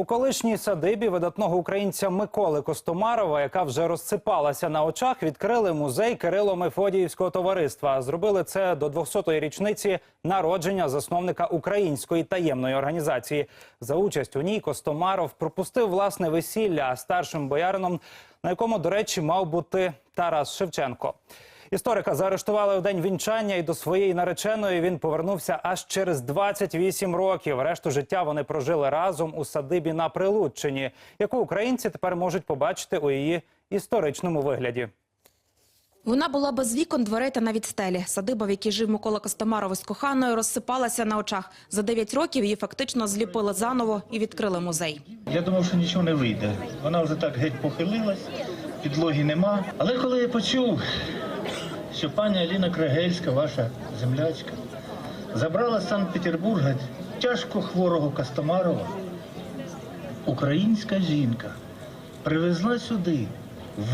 У колишній садибі видатного українця Миколи Костомарова, яка вже розсипалася на очах, відкрили музей Кирило Мефодіївського товариства. Зробили це до 200-ї річниці народження засновника української таємної організації. За участь у ній Костомаров пропустив власне весілля старшим боярином, на якому, до речі, мав бути Тарас Шевченко. Історика заарештували у день вінчання, і до своєї нареченої він повернувся аж через 28 років. Решту життя вони прожили разом у садибі на Прилуччині, яку українці тепер можуть побачити у її історичному вигляді. Вона була без вікон, дверей та навіть стелі. Садиба, в якій жив Микола Костомаров із коханою, розсипалася на очах. За 9 років її фактично зліпили заново і відкрили музей. Я думав, що нічого не вийде. Вона вже так геть похилилась, підлоги нема. Але коли я почув, що пані Аліна Крагельська, ваша землячка, забрала з Санкт-Петербурга тяжко хворого Костомарова, українська жінка привезла сюди,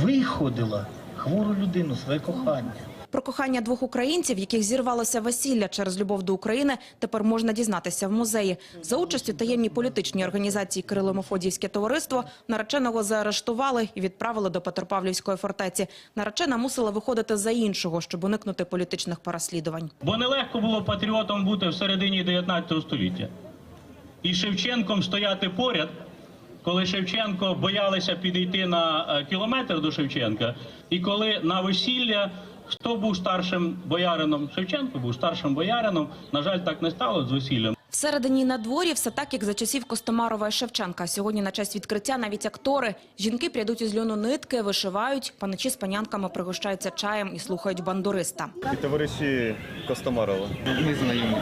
виходила хвору людину, своє кохання. Про кохання двох українців, яких зірвалося весілля через любов до України, тепер можна дізнатися в музеї. За участю таємній політичній організації Кирило Мефодіївське товариство нареченого заарештували і відправили до Петропавлівської фортеці. Наречена мусила виходити за іншого, щоб уникнути політичних переслідувань. Бо нелегко було патріотом бути в середині 19 століття. І Шевченком стояти поряд, коли Шевченко боялися підійти на е, кілометр до Шевченка, і коли на весілля хто був старшим боярином? Шевченко був старшим боярином. На жаль, так не стало з весіллям. Всередині на дворі все так, як за часів Костомарова і Шевченка. Сьогодні на честь відкриття навіть актори. Жінки прядуть із льону нитки, вишивають, паничі з панянками пригощаються чаєм і слухають бандуриста. І товариші Костомарова. Ми знайомі.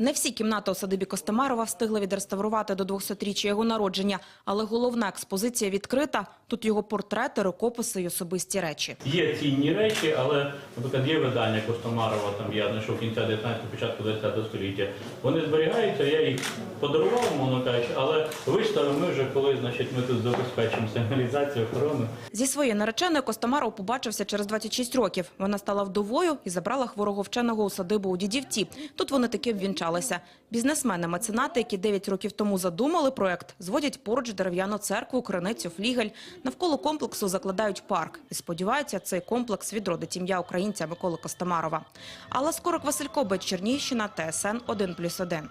Не всі кімнати у садибі Костомарова встигли відреставрувати до 200-річчя його народження, але головна експозиція відкрита. Тут його портрети, рукописи й особисті речі. Є цінні речі, але, наприклад, є видання Костомарова, там я знайшов кінця 19 початку 20 століття. Вони зберігаються, я їх подарував, мовно кажучи, але виставимо ми вже коли значить, ми тут забезпечимо сигналізацію, охорону. Зі своєю нареченою Костомаров побачився через 26 років. Вона стала вдовою і забрала хворого вченого у садибу у Дідівці. Тут вони таки обвінчалися. Бізнесмени-меценати, які 9 років тому задумали проект, зводять поруч дерев'яну церкву, криницю, флігель. Навколо комплексу закладають парк. І сподіваються, цей комплекс відродить ім'я українця Миколи Костомарова. Алла Скорик, Василь Кобець, Чернігівщина, ТСН 1+,1.